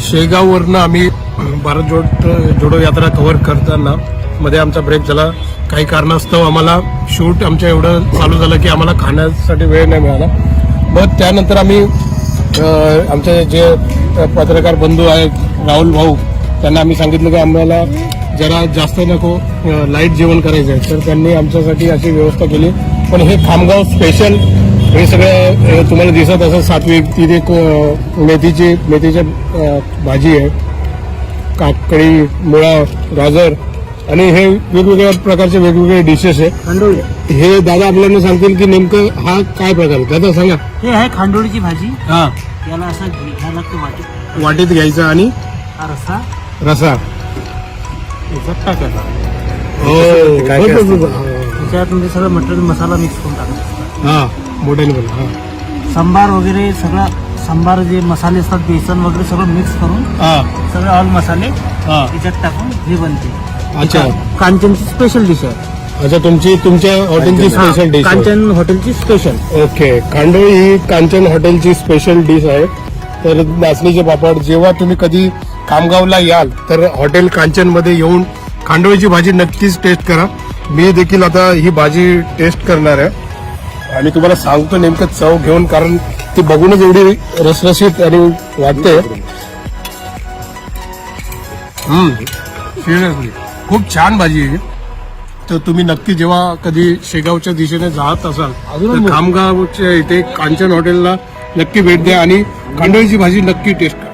शेगाववरनं आम्ही भारत जोड जोडो यात्रा कव्हर करताना मध्ये आमचा ब्रेक झाला. काही कारणास्तव आम्हाला शूट आमच्या एवढं चालू झालं की आम्हाला खाण्यासाठी वेळ नाही मिळाला. मग त्यानंतर आम्ही आमचे जे पत्रकार बंधू आहेत राहुल भाऊ त्यांना आम्ही सांगितलं की आम्हाला जरा जास्त नको लाइट जेवण करायचं आहे तर त्यांनी आमच्यासाठी अशी व्यवस्था केली. पण हे खामगाव स्पेशल हे सगळं तुम्हाला दिसत असं सात्विक तिथे मेथीची मेथीची भाजी आहे. काकडी मुळा गाजर आणि हे वेगवेगळ्या प्रकारचे वेगवेगळे डिशेस आहे. खांडोळी. हे दादा आपल्याला सांगतील की नेमकं हा काय प्रकार दादा सांगा. हे आहे खांडोळीची भाजी. हा. याला असं घ्यायला लागतं वाटीत. घ्यायचा आणि हा रसा टाकायचा हो त्याच्यात सगळं मटण मसाला मिक्स करून टाकायचा हा हा. सांबार वगैरे सगळं सांबार जे मसाले असतात बेसन वगैरे सगळं मिक्स करून हा. सगळे ऑल मसाले हा. याच्यात टाकून हे बनते. अच्छा. कांचनची स्पेशल डिश आहे. अच्छा तुमची तुमच्या हॉटेलची स्पेशल डिश. कांचन हॉटेलची स्पेशल ओके खांडोळी ही कांचन हॉटेलची स्पेशल डिश आहे. तर नाचणीचे पापड जेव्हा तुम्ही कधी खामगावला याल तर हॉटेल कांचनमध्ये येऊन खांडोळीची भाजी नक्कीच टेस्ट करा. मी देखील आता ही भाजी टेस्ट करणार आहे. आणि तुम्हाला सांगतो नेमकं चव घेऊन कारण ती बघूनच एवढी रसरशीत आणि वाटते. सिरियसली खूप छान भाजी आहे तर तुम्ही नक्की जेव्हा कधी शेगावच्या दिशेने जात असाल तर खामगावच्या इथे कांचन हॉटेलला नक्की भेट द्या आणि खांडोळीची भाजी नक्की टेस्ट